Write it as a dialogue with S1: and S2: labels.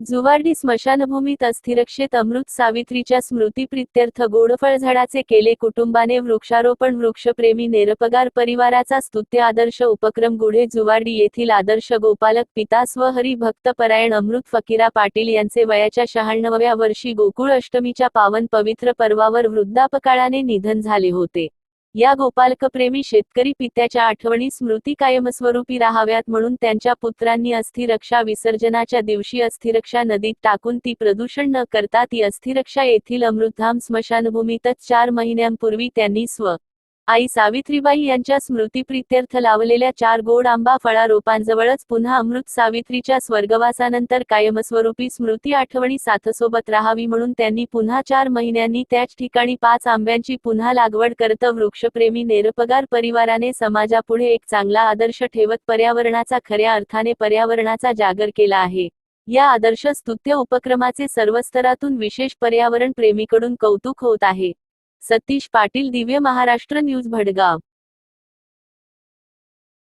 S1: जुवार्डी स्मशानभूमीत अस्थिरक्षेत अमृत सावित्रीच्या स्मृतीप्रित्यर्थ गोडफळ झाडाचे केले कुटुंबाने वृक्षारोपण वृक्षप्रेमी नेरपगार परिवाराचा स्तुत्य आदर्श उपक्रम गुढे जुवार्डी येथील आदर्श गोपालक पिता स्वहरी भक्तपरायण अमृत फकीरा पाटील यांचे वयाच्या शहाण्णव्या वर्षी गोकुळ अष्टमीच्या पावन पवित्र पर्वावर वृद्धापकाळाने निधन झाले होते. या गोपालकप्रेमी शेतकरी पित्याच्या आठवणी स्मृती कायमस्वरूपी राहाव्यात म्हणून त्यांच्या पुत्रांनी अस्थिरक्षा विसर्जनाच्या दिवशी अस्थिरक्षा नदीत टाकून ती प्रदूषण न करता ती अस्थिरक्षा येथील अमृतधाम स्मशानभूमीतच चार महिन्यांपूर्वी त्यांनी स्व आई सावित्रीबाई यांच्या स्मृतीप्रित्यर्थ लावलेल्या चार गोड आंबा फळा रोपांजवळच पुन्हा अमृत सावित्रीच्या स्वर्गवासानंतर कायमस्वरूपी स्मृती आठवणी साथसोबत राहावी म्हणून त्यांनी पुन्हा चार महिन्यांनी त्याच ठिकाणी पाच आंब्यांची पुन्हा लागवड करत वृक्षप्रेमी नेरपगार परिवाराने समाजापुढे एक चांगला आदर्श ठेवत पर्यावरणाचा खऱ्या अर्थाने पर्यावरणाचा जागर केला आहे. या आदर्श स्तुत्य उपक्रमाचे सर्व स्तरातून विशेष पर्यावरण प्रेमीकडून कौतुक होत आहे. सतीश पाटील दिव्य महाराष्ट्र न्यूज भडगाव.